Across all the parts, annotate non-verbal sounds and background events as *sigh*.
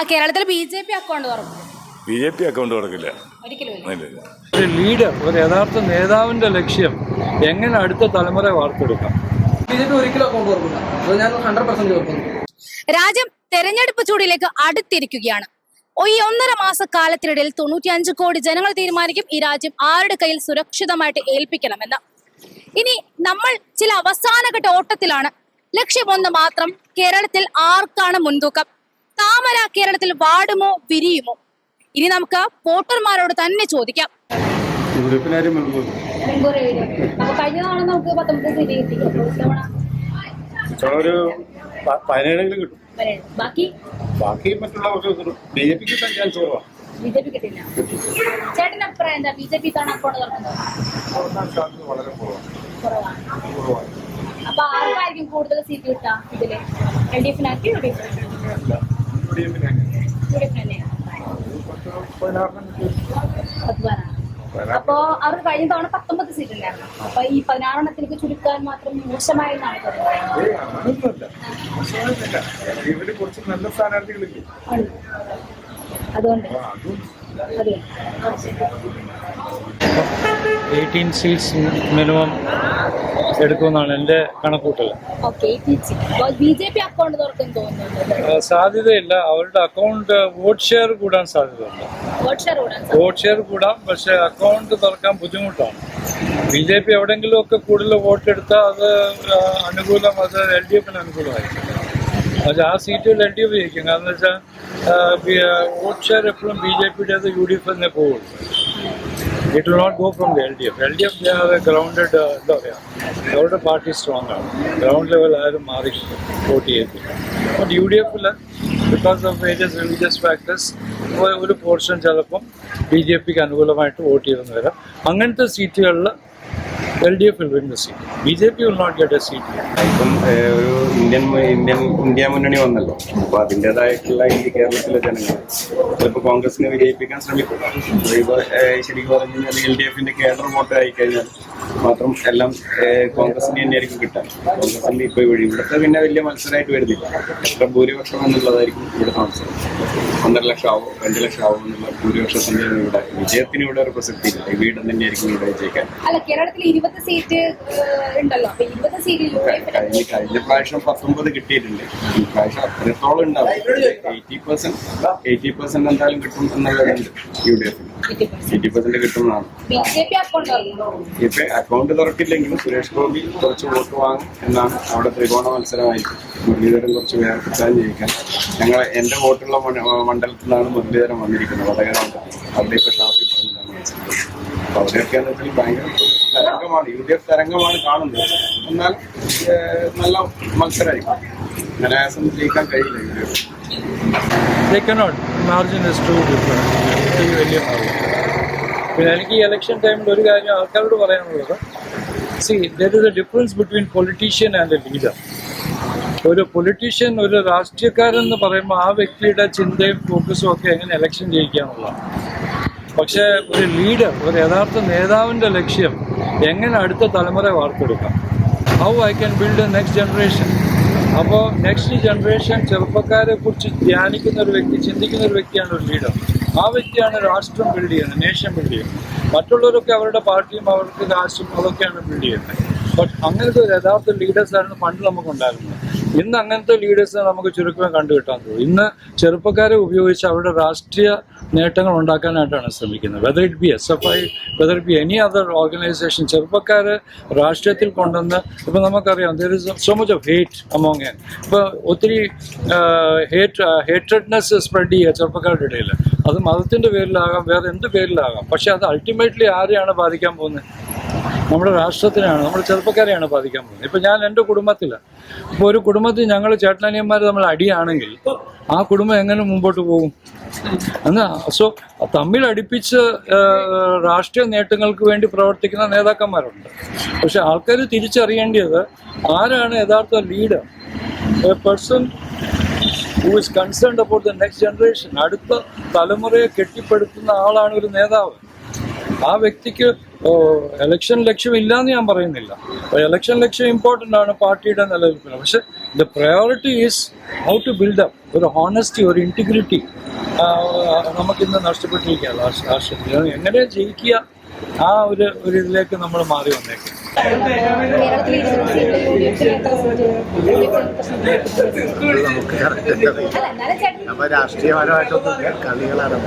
ആ കേരളത്തിൽ B J P account തുറക്കും. ബി ജെ പി അക്കൗണ്ട് തുറക്കില്ല. ഒരു ലീഡർ ഒരു യഥാർത്ഥ നേതാവിന്റെ ലക്ഷ്യം എങ്ങനെ അടുത്ത തലമുറ വാർത്തെടുക്കാം? ബി ജെ പി ഒരിക്കലും അക്കൗണ്ട് തുറക്കില്ല. അത് ഞാൻ ഹൺഡ്രഡ് പെർസെന്റ് ഉറപ്പുന്നു രാജ്യം തെരഞ്ഞെടുപ്പ് ചൂടിലേക്ക് അടുത്തിരിക്കുകയാണ്. ഈ ഒന്നര മാസ കാലത്തിനിടയിൽ തൊണ്ണൂറ്റിയഞ്ച് കോടി ജനങ്ങൾ തീരുമാനിക്കും ഈ രാജ്യം ആരുടെ കയ്യിൽ സുരക്ഷിതമായിട്ട് ഏൽപ്പിക്കണമെന്ന്. ഇനി നമ്മൾ ചില അവസാനഘട്ട ഓട്ടത്തിലാണ്. ലക്ഷ്യമൊന്ന് മാത്രം കേരളത്തിൽ ആർക്കാണ് മുൻതൂക്കം? താമര കേരളത്തിൽ വാടുമോ വിരിയുമോ? ഇനി നമുക്ക് വോട്ടർമാരോട് തന്നെ ചോദിക്കാം. അപ്പൊ കഴിഞ്ഞ തവണ നമുക്ക് പത്തൊമ്പത് സീറ്റ് കിട്ടി ഇത്തവണ ഒരു പ- പതിനേഴെങ്കിലും കിട്ടും. ബാക്കി? ബാക്കി മറ്റുള്ളവർക്ക് ബി ജെ പിക്ക് കിട്ടാൻ ചാൻസ് കുറവാണ് ബി ജെ പി കിട്ടില്ല ചേട്ടന്റെ അഭിപ്രായം എന്താ? ബി ജെ പി തവണ അക്കൗണ്ട് തുറക്കുന്നത് വളരെ കുറവാണ് അപ്പൊ ആർക്കായിരിക്കും കൂടുതൽ സീറ്റ് കിട്ടാ ഇതിൽ? എൽ ഡി എഫിനാക്കി യു ഡി എഫിനാക്കി അപ്പോ അവർ കഴിഞ്ഞ തവണ പത്തൊമ്പത് സീറ്റ് ഉണ്ടായിരുന്നു. അപ്പൊ ഈ പതിനാറെണ്ണത്തിലേക്ക് ചുരുക്കാൻ മാത്രം മോശമായി അതുകൊണ്ട് അതെ നല്ല സ്ഥാനാർത്ഥികളില്ലേ. അതുകൊണ്ട്. അപ്പൊ എയ്റ്റീൻ സീറ്റ്സ് മിനിമം എടുക്കുമെന്നാണ് എന്റെ കണക്കൂട്ടൽ സാധ്യതയില്ല. അവരുടെ അക്കൗണ്ട് വോട്ട് ഷെയർ കൂടാൻ സാധ്യതയുണ്ട്. വോട്ട് ഷെയർ കൂടാം പക്ഷെ അക്കൗണ്ട് തുറക്കാൻ ബുദ്ധിമുട്ടാണ്. ബി ജെ പി എവിടെയെങ്കിലുമൊക്കെ കൂടുതൽ വോട്ട് എടുത്താൽ അത് അനുകൂലം അത് എൽ ഡി എഫിന് അനുകൂലമായിരിക്കും. പക്ഷെ ആ സീറ്റുകൾ എൽ ഡി എഫ് ജയിക്കും. കാരണം വെച്ചാൽ വോട്ട് ഷെയർ എപ്പോഴും ബി ജെ പിയുടേത് യു ഡി എഫ് തന്നെ പോകുള്ളൂ from the L D F L D F grounded എന്താ പറയുക അവരുടെ പാർട്ടി സ്ട്രോങ് ആണ് ഗ്രൗണ്ട് ലെവൽ ആരും മാറി വോട്ട് ചെയ്യത്തില്ല ബട്ട് യു ഡി എഫിൽ because of various religious factors ഒരു പോർഷൻ ചിലപ്പം ബി ജെ പിക്ക് അനുകൂലമായിട്ട് വോട്ട് ചെയ്തെന്ന് വരാം. അങ്ങനത്തെ സീറ്റുകളിൽ L D F will win the seat. B J P will not get a seat ഇപ്പം ഏഹ്, ഒരു ഇന്ത്യൻ ഇന്ത്യൻ ഇന്ത്യ മുന്നണി വന്നല്ലോ. അപ്പൊ അതിന്റെതായിട്ടുള്ള ഈ കേരളത്തിലെ ജനങ്ങൾ ചിലപ്പോൾ കോൺഗ്രസിനെ വിജയിപ്പിക്കാൻ ശ്രമിക്കും. ശരിക്കും പറഞ്ഞു കഴിഞ്ഞാൽ എൽ ഡി എഫിന്റെ കേഡർ വോട്ട് ആയി കഴിഞ്ഞാൽ മാത്രം എല്ലാം കോൺഗ്രസിന് തന്നെയായിരിക്കും കിട്ടാൻ കോൺഗ്രസിന്റെ ഇപ്പൊ വഴി ഇവിടുത്തെ പിന്നെ വലിയ മത്സരമായിട്ട് വരുന്നില്ല. എത്ര ഭൂരിപക്ഷം എന്നുള്ളതായിരിക്കും ഇവിടെ മത്സരം ഒന്നര ലക്ഷം ആവും രണ്ട് ലക്ഷം ആവും എന്നുള്ള ഭൂരിപക്ഷത്തിന്റെ ഇവിടെ വിജയത്തിന് ഇവിടെ ഒരു പ്രസക്തി ഇല്ല ഈ വീട് തന്നെയായിരിക്കും ഇവിടെ വിജയിക്കാൻ. അല്ല കേരളത്തിൽ ഇരുപത് സീറ്റ് ഉണ്ടല്ലോ. കഴിഞ്ഞ കഴിഞ്ഞ പ്രാവശ്യം പത്തൊമ്പത് കിട്ടിയിട്ടുണ്ട്. ഈ പ്രാവശ്യം അത്രത്തോളം ഉണ്ടാവും. എയ്റ്റി പെർസെന്റ് എയ്റ്റി പെർസെന്റ് എന്തായാലും കിട്ടും എന്നുള്ളതുണ്ട് യു ഡി എഫിന്. എയ്റ്റി പെർസെന്റ് കിട്ടുന്നതാണ്. ഇപ്പൊ അക്കൗണ്ട് തുറക്കില്ലെങ്കിലും സുരേഷ് ഗോപി കുറച്ച് വോട്ട് വാങ്ങും എന്നാണ് അവിടെ ത്രികോണ മത്സരമായിരിക്കും മുരളീധരൻ കുറച്ച് വേർപിച്ചാൽ ജയിക്കാൻ ഞങ്ങൾ എന്റെ വോട്ടുള്ള മണ്ഡ- മണ്ഡലത്തിൽ നിന്നാണ് മുരളീധരൻ വന്നിരിക്കുന്നത്. വടകര മണ്ഡലത്തിൽ അവിടെ ഇപ്പൊ ഷാഫി അപ്പൊ അവിടെയൊക്കെ ഭയങ്കര തരംഗമാണ്. യു ഡി എഫ് തരംഗമാണ് കാണുന്നത്. എന്നാൽ നല്ല മത്സരമായിരിക്കും അങ്ങനെ ജയിക്കാൻ കഴിയില്ല പിന്നെ എനിക്ക് ഈ ഇലക്ഷൻ ടൈമിൽ ഒരു കാര്യം ആൾക്കാരോട് പറയാനുള്ളത്. See there is a difference between politician and a leader ഒരു പൊളിറ്റീഷ്യൻ ഒരു രാഷ്ട്രീയക്കാരൻ എന്ന് പറയുമ്പോൾ ആ വ്യക്തിയുടെ ചിന്തയും ഫോക്കസും ഒക്കെ എങ്ങനെ ഇലക്ഷൻ ജയിക്കാന്നുള്ളതാണ് പക്ഷേ ഒരു ലീഡർ ഒരു യഥാർത്ഥ നേതാവിന്റെ ലക്ഷ്യം എങ്ങനെ അടുത്ത തലമുറ വാർത്തെടുക്കാം? How I can build next generation അപ്പോൾ നെക്സ്റ്റ് ജനറേഷൻ ചെറുപ്പക്കാരെ കുറിച്ച് ധ്യാനിക്കുന്ന ഒരു വ്യക്തി ചിന്തിക്കുന്ന ഒരു വ്യക്തിയാണ് ഒരു ലീഡർ ആ വ്യക്തിയാണ് രാഷ്ട്രം ബിൽഡ് ചെയ്യുന്നത് നേഷൻ ബിൽഡ് ചെയ്യുന്നത്. മറ്റുള്ളവരൊക്കെ അവരുടെ പാർട്ടിയും അവർക്ക് രാഷ്ട്രം അതൊക്കെയാണ് ബിൽഡ് ചെയ്യുന്നത്. ബട്ട് അങ്ങനത്തെ ഒരു യഥാർത്ഥ ലീഡേഴ്സ് ആയിരുന്നു പണ്ട് നമുക്കുണ്ടായിരുന്നത്. ഇന്ന് അങ്ങനത്തെ ലീഡേഴ്സിനെ നമുക്ക് ചുരുക്കം കണ്ടു കിട്ടാൻ തോന്നും. ഇന്ന് ചെറുപ്പക്കാരെ ഉപയോഗിച്ച് അവരുടെ രാഷ്ട്രീയ നേട്ടങ്ങൾ ഉണ്ടാക്കാനായിട്ടാണ് ശ്രമിക്കുന്നത്. Whether it be S F I whether it be any other organisation ചെറുപ്പക്കാരെ രാഷ്ട്രീയത്തിൽ കൊണ്ടുവന്ന് ഇപ്പം നമുക്കറിയാം there is so much of hate among ഇപ്പോൾ ഒത്തിരി ഹേറ്റ് ഹേറ്റഡ്നെസ് സ്പ്രെഡ് ചെയ്യുക ചെറുപ്പക്കാരുടെ ഇടയിൽ അത് മതത്തിന്റെ പേരിലാകാം വേറെ എന്ത് പേരിലാകാം. പക്ഷേ അത് അൾട്ടിമേറ്റ്ലി ആരെയാണ് ബാധിക്കാൻ പോകുന്നത്? നമ്മുടെ രാഷ്ട്രത്തിനാണ് നമ്മുടെ ചെറുപ്പക്കാരെയാണ് ബാധിക്കാൻ പോകുന്നത്. ഇപ്പം ഞാൻ എന്റെ കുടുംബത്തിലാണ് ഇപ്പോൾ ഒരു കുടുംബത്തിൽ ഞങ്ങൾ ചേട്ടനിയന്മാർ നമ്മൾ അടിയാണെങ്കിൽ ആ കുടുംബം എങ്ങനെ മുമ്പോട്ട് പോകും? എന്നാ സോ തമ്മിൽ അടുപ്പിച്ച് രാഷ്ട്രീയ നേട്ടങ്ങൾക്ക് വേണ്ടി പ്രവർത്തിക്കുന്ന നേതാക്കന്മാരുണ്ട്. പക്ഷെ ആൾക്കാർ തിരിച്ചറിയേണ്ടത് ആരാണ് യഥാർത്ഥ leader a person who is concerned about the next generation അടുത്ത തലമുറയെ കെട്ടിപ്പടുക്കുന്ന ആളാണ് ഒരു നേതാവ്. ആ വ്യക്തിക്ക് എലക്ഷൻ ലക്ഷ്യം ഇല്ല എന്ന് ഞാൻ പറയുന്നില്ല. എലക്ഷൻ ലക്ഷ്യം ഇമ്പോർട്ടന്റ് ആണ് പാർട്ടിയുടെ നിലനിൽപ്പിന്. പക്ഷെ the priority is how to build up ഒരു ഹോണസ്റ്റി ഒരു ഇന്റിഗ്രിറ്റി നമുക്കിന്ന് നഷ്ടപ്പെട്ടിരിക്കുകയാണ്. രാഷ്ട്രീയത്തിൽ എങ്ങനെ ജയിക്കുക? ആ ഒരു ഒരു ഇതിലേക്ക് നമ്മൾ മാറി വന്നേക്കും. നമുക്ക് കറക്റ്റ് അപ്പൊ രാഷ്ട്രീയപരമായിട്ടൊന്നും കളികളാണ്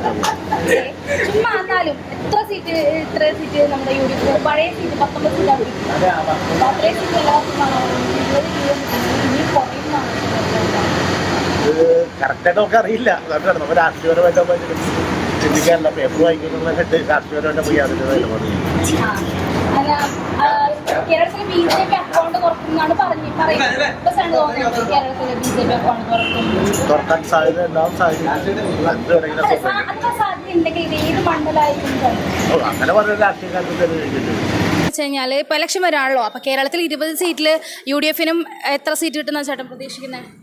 കറക്റ്റായിട്ട് നമുക്ക് അറിയില്ല നമ്മൾ രാഷ്ട്രീയപരമായിട്ട് ചിന്തിക്കാറില്ല. പേപ്പർ വായിക്കുന്നതൊക്കെ രാഷ്ട്രീയപരമായിട്ട് പോയി അതിന്റെ നിലപാട് കേരളത്തിലെ ബി ജെ പി അക്കൗണ്ട് തുറക്കുമെന്നാണ് പറഞ്ഞു പറയുന്നത്. കേരളത്തിലെ ബി ജെ പി അക്കൗണ്ട് തുറക്കും തുറക്കാൻ സാധ്യത ഉണ്ടാവും സാധ്യത അങ്ങനെ പറഞ്ഞ രാഷ്ട്രീയക്കാർക്ക് വെച്ച് കഴിഞ്ഞാൽ ഇപ്പോൾ ഇലക്ഷൻ വരാണല്ലോ. അപ്പോൾ കേരളത്തിൽ ഇരുപത് സീറ്റിൽ യു ഡി എഫിനും എത്ര സീറ്റ് കിട്ടുന്ന ചേട്ടൻ പ്രതീക്ഷിക്കുന്നത്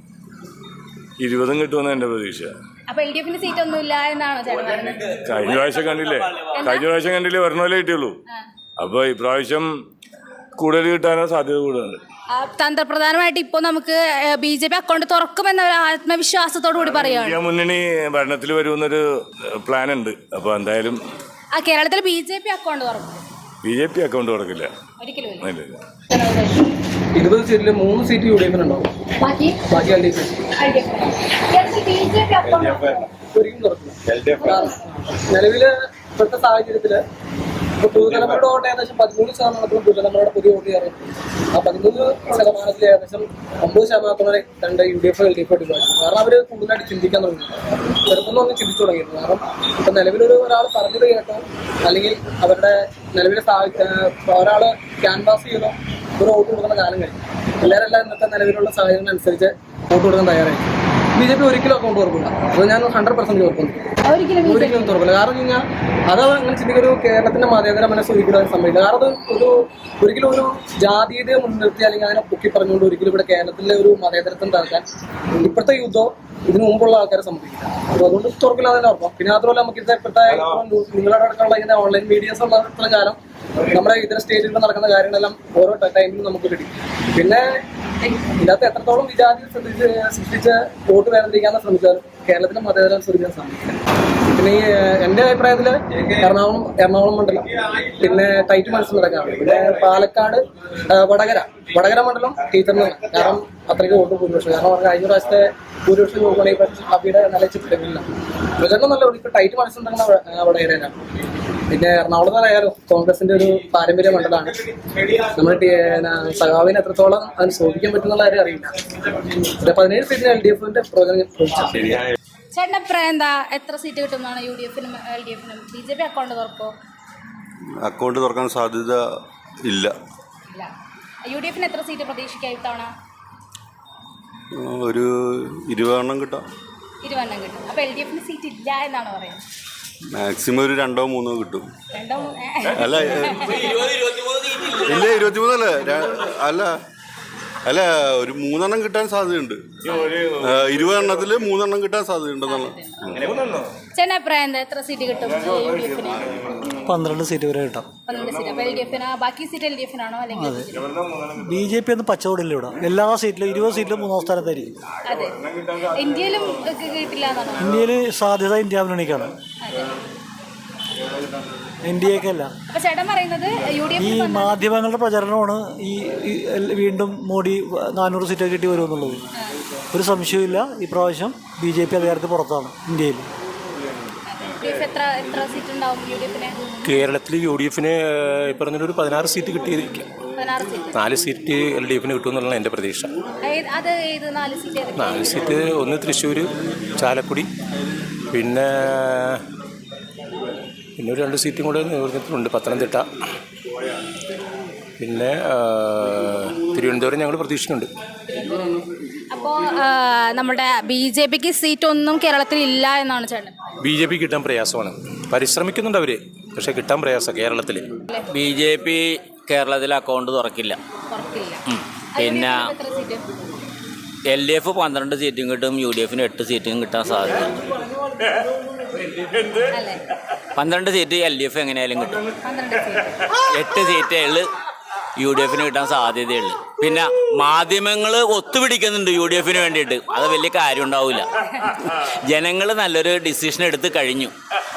ഇരുപതും കിട്ടുമെന്ന് എന്റെ പ്രതീക്ഷ. അപ്പോൾ എൽ ഡി എഫിന് സീറ്റ് ഒന്നുമില്ല എന്നാണോ ചേട്ടൻ പറയുന്നത് കഴിഞ്ഞ പ്രാവശ്യം കണ്ടില്ലേ? കഴിഞ്ഞ പ്രാവശ്യം കണ്ടില്ലേ? വരണ കിട്ടിയുള്ളൂ. അപ്പോൾ ഇപ്രാവശ്യം കൂടുതൽ കിട്ടാനോ സാധ്യത കൂടുതൽ ആ, തന്ത്രപ്രധാനമായിട്ട് ഇപ്പോൾ നമുക്ക് ബി ജെ പി അക്കൗണ്ട് തുറക്കുമെന്ന ഒരു ആത്മവിശ്വാസത്തോടു കൂടി പറയുകയാണ്. ഇന്ത്യ മുന്നണി ഭരണത്തിൽ വരുമെന്നൊരു പ്ലാൻ ഉണ്ട് അപ്പോൾ എന്തായാലും ആ കേരളത്തിൽ ബി ജെ പി അക്കൗണ്ട് തുറക്കും. ബി ജെ പി അക്കൗണ്ട് തുറക്കില്ല. ഒരിക്കലും. ഇരുപത് സീറ്റിൽ മൂന്ന് സീറ്റ് യു ഡി എഫിന് ഉണ്ടാവും. ബാക്കി? L D F. ഒരിക്കലും തുറക്കില്ല. നിലവിൽ ഇപ്പോഴത്തെ സാഹചര്യത്തിൽ പുതുതലമുറയുടെ വോട്ട് ഏകദേശം പതിമൂന്ന് ശതമാനത്തോളം പുതുതലമുറയുടെ പുതിയ വോട്ട് കയറി ആ പതിമൂന്ന് ശതമാനത്തിൽ ഏകദേശം ഒമ്പത് ശതമാനത്തോളം രണ്ട് U D F L D F എടുക്കുക കാരണം അവർ കൂടുതലായിട്ട് ചിന്തിക്കാൻ തുടങ്ങി ചെറുപ്പം ഒന്ന് ചിന്തിച്ചു തുടങ്ങിയിരുന്നു കാരണം ഇപ്പൊ നിലവിലൊരു ഒരാൾ പറഞ്ഞത് കേട്ടോ അല്ലെങ്കിൽ അവരുടെ നിലവിലെ ഒരാൾ ക്യാൻവാസ് ചെയ്തോ ഒരു വോട്ട് കൊടുക്കുന്ന കാലം കഴിഞ്ഞു. എല്ലാവരെല്ലാം ഇന്നത്തെ നിലവിലുള്ള സാഹചര്യം അനുസരിച്ച് വോട്ട് കൊടുക്കാൻ തയ്യാറായി. ബി ജെ പി ഒരിക്കലും അക്കൗണ്ട് തുറക്കില്ല അത് ഞാൻ ഹൺഡ്രഡ് പെർസെന്റ് തുറക്കുന്നു ഒരിക്കലും തുറക്കില്ല കാരണം കഴിഞ്ഞാൽ അത് അങ്ങനെ ചിന്തിക്കുന്ന ഒരു കേരളത്തിന്റെ മതേതര മനസ്സ് ഒരിക്കലും സംഭവിക്കില്ല കാരണം അത് ഒരു ഒരിക്കലും ഒരു ജാതീയതയെ മുൻനിർത്തി അല്ലെങ്കിൽ അതിനെ പൊക്കി പറഞ്ഞുകൊണ്ട് ഒരിക്കലും ഇവിടെ കേരളത്തിലെ ഒരു മതേതരത്വം തകർക്കാൻ ഇപ്പോഴത്തെ യുദ്ധം ഇതിനു മുമ്പുള്ള ആൾക്കാരെ സംഭവിക്കില്ല അപ്പൊ അതുകൊണ്ട് തുറക്കില്ല തന്നെ ഉറപ്പാണ് പിന്നെ മാത്രമല്ല നമുക്ക് ഇത് ഇപ്പോഴത്തെ നിങ്ങളുടെ അടക്കമുള്ള ഇങ്ങനെ ഓൺലൈൻ മീഡിയസ് ഉള്ള ഇത്ര കാലം നമ്മുടെ ഇതര സ്റ്റേറ്റുകളിൽ നടക്കുന്ന കാര്യങ്ങളെല്ലാം ഓരോ ടൈമിലും നമുക്ക് കിട്ടി. പിന്നെ ഇതിനകത്ത് എത്രത്തോളം വിജാതി ശ്രദ്ധിച്ച് സൃഷ്ടിച്ച് വോട്ട് വേർതിരിക്കാൻ ശ്രമിച്ചാൽ കേരളത്തിലെ മതേതരം ശ്രമിക്കാൻ സാധിക്കില്ല. പിന്നെ ഈ എന്റെ അഭിപ്രായത്തിൽ എറണാകുളം എറണാകുളം മണ്ഡലം പിന്നെ ടൈറ്റ് മത്സരം നടക്കാറുണ്ട് പിന്നെ പാലക്കാട് വടകര. വടകര മണ്ഡലം ടീച്ചറിനാണ് കാരണം അത്രയ്ക്ക് വോട്ട് ഭൂരിപക്ഷം കാരണം അവർക്ക് കഴിഞ്ഞ പ്രാവശ്യത്തെ ഭൂരിപക്ഷം നോക്കുകയാണെങ്കിൽ അബിയുടെ നല്ല ചിത്രമില്ല പ്രചരണം നല്ല ഇപ്പൊ ടൈറ്റ് മത്സരം നടക്കുന്ന വടകരയിലാണ്. പിന്നെ എറണാകുളം പറയാലോ കോൺഗ്രസിന്റെ ഒരു പാരമ്പര്യ മണ്ഡലമാണ്. നമ്മൾ സഖാവിന് എത്രത്തോളം അത് ശോഭിക്കാൻ പറ്റുന്നുള്ള കാര്യം അറിയില്ല. പിന്നെ പതിനേഴ് സീറ്റിന് എൽ ഡി എഫിന്റെ ചേട്ടൻ അഭിപ്രായം എന്താ എത്ര സീറ്റ് കിട്ടുമെന്നാണ് യു ഡി എഫിനും എൽ ഡി എഫിനും ബി ജെ പി അക്കൗണ്ട് തുറക്കോ അക്കൗണ്ട് തുറക്കാൻ സാധ്യത ഇല്ല. ഇല്ല. യു ഡി എഫിന് എത്ര സീറ്റ് പ്രതീക്ഷിക്കാം ഇത്തവണ? ഒരു ഇരുപതെണ്ണം കിട്ടാം. ഇരുപതെണ്ണം കിട്ടും. അപ്പോൾ എൽ ഡി എഫിന് സീറ്റ് ഇല്ല എന്നാണ് പറയുന്നത്. മാക്സിമം ഒരു രണ്ടോ മൂന്നോ കിട്ടും. അല്ല ഇല്ല ഇരുപത്തി മൂന്നല്ല അല്ല അല്ല ഒരു മൂന്നെണ്ണം കിട്ടാൻ സാധ്യതയുണ്ട്. ഇരുപതെണ്ണത്തിൽ മൂന്നെണ്ണം കിട്ടാൻ സാധ്യതയുണ്ടെന്നാണ്. ചേട്ടൻ അഭിപ്രായം എന്താ? എത്ര സീറ്റ് കിട്ടും? യു ഡി എഫിന് പന്ത്രണ്ട് സീറ്റ് വരെ കിട്ടാം. ബി ജെ പി ഒന്നും പച്ചവടില്ല ഇവിടെ. എല്ലാ സീറ്റിലും ഇരുപത് സീറ്റിലും മൂന്നാം സ്ഥാനത്തായിരിക്കും. അതെ. ഇന്ത്യയിലും ഒക്കെ കിട്ടില്ല എന്നാണ്? ഇന്ത്യയിൽ സാധ്യത ഇന്ത്യ മുന്നണിക്കാണ് എൻ ഡി അപ്പൊ ചേട്ടൻ പറയുന്നത് യു ഡി ഈ എഫ് മാധ്യമങ്ങളുടെ പ്രചരണമാണ് ഈ ഈ എൽ- വീണ്ടും മോഡി നാനൂറ് സീറ്റ് കിട്ടി വരുമെന്നുള്ളത്. ഒരു സംശയമില്ല ഇപ്രാവശ്യം ബി ജെ പി അധികാരത്തിൽ പുറത്താണ് ഇന്ത്യയിൽ. എത്ര എത്ര സീറ്റ് ഉണ്ടാവും യു ഡി എഫിന് കേരളത്തിൽ യു ഡി എഫിന് ഈ പറഞ്ഞൊരു പതിനാറ് സീറ്റ് കിട്ടിയിരിക്കും. പതിനാറ് സീറ്റ്. നാല് സീറ്റ് എൽ ഡി എഫിന് കിട്ടുമെന്നുള്ളതാണ് എന്റെ പ്രതീക്ഷ. ഏത്- അത് ഏത് നാല് സീറ്റ് ഏതൊക്കെ? നാല് സീറ്റ് ഒന്ന് തൃശ്ശൂർ ചാലക്കുടി പിന്നെ പിന്നെ ഒരു രണ്ട് സീറ്റും കൂടെ ഉണ്ട് പത്തനംതിട്ട. പിന്നെ തിരുവനന്തപുരം ഞങ്ങൾ പ്രതീക്ഷിക്കുന്നുണ്ട്. അപ്പോൾ നമ്മുടെ ബി ജെ പിക്ക് സീറ്റ് ഒന്നും കേരളത്തിൽ ഇല്ല എന്നാണ് ചേട്ടൻ ബി ജെ പി കിട്ടാൻ പ്രയാസമാണ്. പരിശ്രമിക്കുന്നുണ്ട് അവർ പക്ഷേ കിട്ടാൻ പ്രയാസം കേരളത്തിൽ ബി ജെ പി കേരളത്തിൽ അക്കൗണ്ട് തുറക്കില്ല. പിന്നെ എൽ ഡി എഫ് പന്ത്രണ്ട് സീറ്റും കിട്ടും യു ഡി എഫിന് എട്ട് സീറ്റും കിട്ടാൻ സാധ്യത അല്ലേ പന്ത്രണ്ട് സീറ്റ് എൽ ഡി എഫ് എങ്ങനെയായാലും കിട്ടും. എട്ട് സീറ്റേ ഉള്ളു. യു ഡി എഫിന് കിട്ടാൻ സാധ്യതയുള്ളു പിന്നെ മാധ്യമങ്ങൾ ഒത്തുപിടിക്കുന്നുണ്ട് യു ഡി എഫിന് വേണ്ടിയിട്ട്. അത് വലിയ കാര്യം ഉണ്ടാവില്ല *laughs* ജനങ്ങൾ നല്ലൊരു ഡിസിഷൻ എടുത്ത് കഴിഞ്ഞു.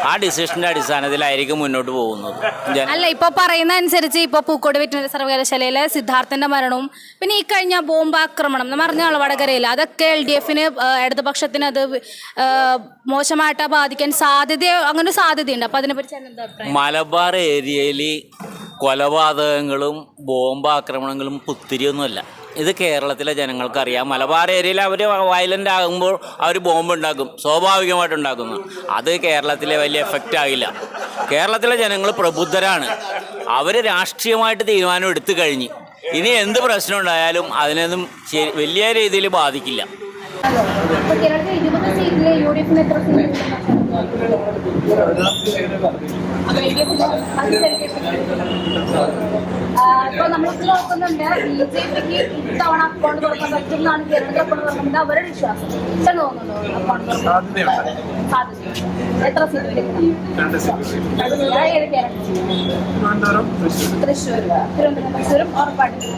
ആ ഡിസിഷന്റെ അടിസ്ഥാനത്തിലായിരിക്കും മുന്നോട്ട് പോകുന്നത്. ജന- അല്ല ഇപ്പൊ പറയുന്ന അനുസരിച്ച് ഇപ്പൊ പൂക്കോട് വെറ്റിനറി സർവകലാശാലയിലെ സിദ്ധാർത്ഥന്റെ മരണവും പിന്നെ ഈ കഴിഞ്ഞ ബോംബാക്രമണം എന്ന് പറഞ്ഞ വടകരയിൽ അതൊക്കെ എൽ ഡി എഫിന് ഇടതുപക്ഷത്തിന് അത് ആ, മോശമായിട്ട് ബാധിക്കാൻ സാധ്യത അങ്ങനെ ഒരു സാധ്യതയുണ്ട്. അപ്പൊ അതിനെ പറ്റി എന്താ അഭിപ്രായം? മലബാർ ഏരിയയിൽ കൊലപാതകങ്ങളും ബോംബാക്രമണങ്ങളും പുത്തിരിയൊന്നുമല്ല. ഇത് കേരളത്തിലെ ജനങ്ങൾക്കറിയാം. മലബാർ ഏരിയയിൽ അവർ വയലന്റ് ആകുമ്പോൾ അവർ ബോംബ് ഉണ്ടാക്കും സ്വാഭാവികമായിട്ട് ഉണ്ടാക്കുന്നു അത് കേരളത്തിലെ വലിയ എഫക്റ്റ് ആകില്ല കേരളത്തിലെ ജനങ്ങൾ പ്രബുദ്ധരാണ്. അവർ രാഷ്ട്രീയമായിട്ട് തീരുമാനം എടുത്തു കഴിഞ്ഞ്. ഇനി എന്ത് പ്രശ്നം ഉണ്ടായാലും അതിനൊന്നും വലിയ രീതിയിൽ ബാധിക്കില്ല. ഇരുപത് സീറ്റിലെ യു ഡി എഫിന് എത്ര ഇപ്പൊ നമ്മളിപ്പോ നോക്കുന്നുണ്ട് ബി ജെ പിക്ക് ഇത്തവണ അക്കൗണ്ട് തുറക്കാൻ പറ്റും എന്നാണ് കേരളത്തിൽ അക്കൗണ്ട് തുറക്കുന്നത് അവരുടെ വിശ്വാസം. അക്കൗണ്ട് എത്ര സീറ്റ് തൃശ്ശൂർ. തിരുവനന്തപുരം തൃശ്ശൂരും ഉറപ്പായിട്ടും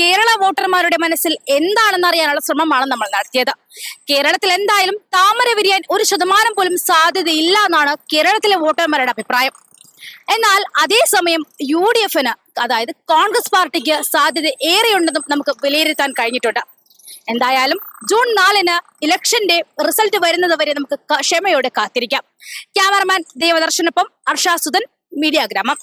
കേരള വോട്ടർമാരുടെ മനസ്സിൽ എന്താണെന്ന് അറിയാനുള്ള ശ്രമമാണ് നമ്മൾ നടത്തിയത്. കേരളത്തിൽ എന്തായാലും താമര വിരിയാൻ ഒരു ശതമാനം പോലും സാധ്യതയില്ല എന്നാണ് കേരളത്തിലെ വോട്ടർമാരുടെ അഭിപ്രായം. എന്നാൽ അതേസമയം യു ഡി എഫിന് അതായത് കോൺഗ്രസ് പാർട്ടിക്ക് സാധ്യത ഏറെയുണ്ടെന്നും നമുക്ക് വിലയിരുത്താൻ കഴിഞ്ഞിട്ടുണ്ട്. എന്തായാലും ജൂൺ നാലിന് ഇലക്ഷന്റെ റിസൾട്ട് വരുന്നത് വരെ നമുക്ക് ക്ഷമയോടെ കാത്തിരിക്കാം. ക്യാമറമാൻ ദേവദർശനൊപ്പം അർഷാസുദൻ മീഡിയ ഗ്രാമം.